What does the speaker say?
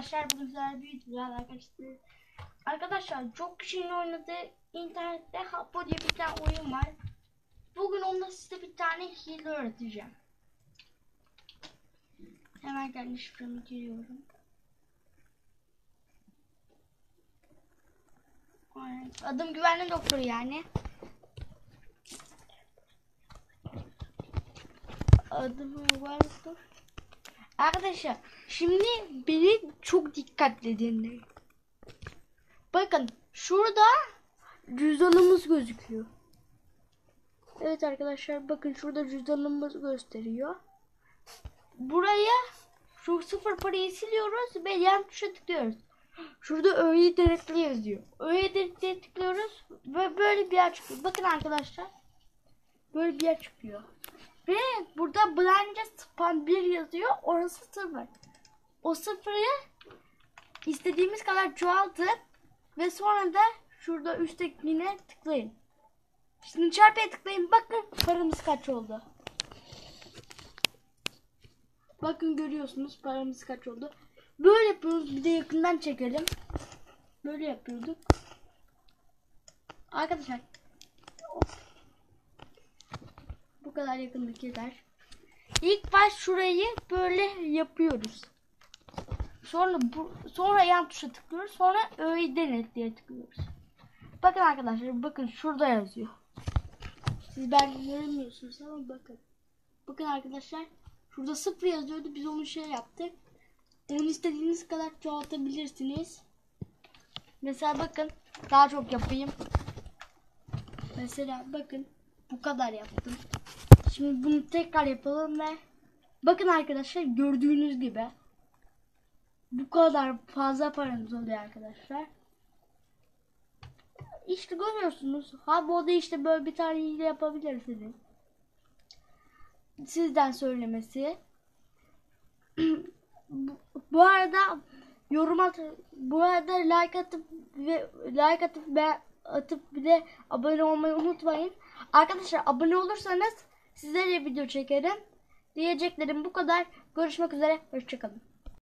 arkadaşlar bugün güzel bir video arkadaşlar. Arkadaşlar çok kişinin oynadığı internette Happo diye bir tane oyun var. Bugün onda size bir tane hile öğreteceğim. Hemen kendi şifremi giriyorum. Adım güvenli doktor yani. Adım güvenli doktor. Arkadaşlar şimdi beni çok dikkatli dinleyin. Bakın şurada cüzdanımız gözüküyor. Evet arkadaşlar bakın şurada cüzdanımız gösteriyor. Buraya şu sıfır parayı siliyoruz ve yan tuşa tıklıyoruz. Şurada öğeyi denetle yazıyor. Öğeyi denetle tıklıyoruz ve böyle bir yer çıkıyor. Bakın arkadaşlar. Böyle bir yer çıkıyor. Ve burada Blence Spam 1 yazıyor. Orası 0. O sıfırı istediğimiz kadar çoğaltın. Ve sonra da şurada üsttekine tıklayın. Şimdi çarpıya tıklayın. Bakın paramız kaç oldu. Bakın görüyorsunuz paramız kaç oldu. Böyle yapıyoruz. Bir de yakından çekelim. Böyle yapıyorduk. Arkadaşlar bu kadar yakınlık yeter. İlk baş şurayı böyle yapıyoruz. Sonra bu, sonra yan tuşa tıklıyoruz. Sonra öğeyi denet diye tıklıyoruz. Bakın arkadaşlar bakın şurada yazıyor. Siz ben göremiyorsunuz ama bakın. Bakın arkadaşlar şurada sıfır yazıyordu. Biz onu şey yaptık. Onu istediğiniz kadar çoğaltabilirsiniz. Mesela bakın daha çok yapayım. Mesela bakın bu kadar yaptım. Şimdi bunu tekrar yapalım ve bakın arkadaşlar gördüğünüz gibi bu kadar fazla paramız oluyor arkadaşlar. İşte görüyorsunuz. Ha bu da işte böyle bir tane hile yapabilirsiniz. Sizden söylemesi. bu, bu arada yorum at bu arada like atıp ve like atıp ve atıp bir de abone olmayı unutmayın. Arkadaşlar abone olursanız sizlerle video çekerim. Diyeceklerim bu kadar. Görüşmek üzere. Hoşçakalın.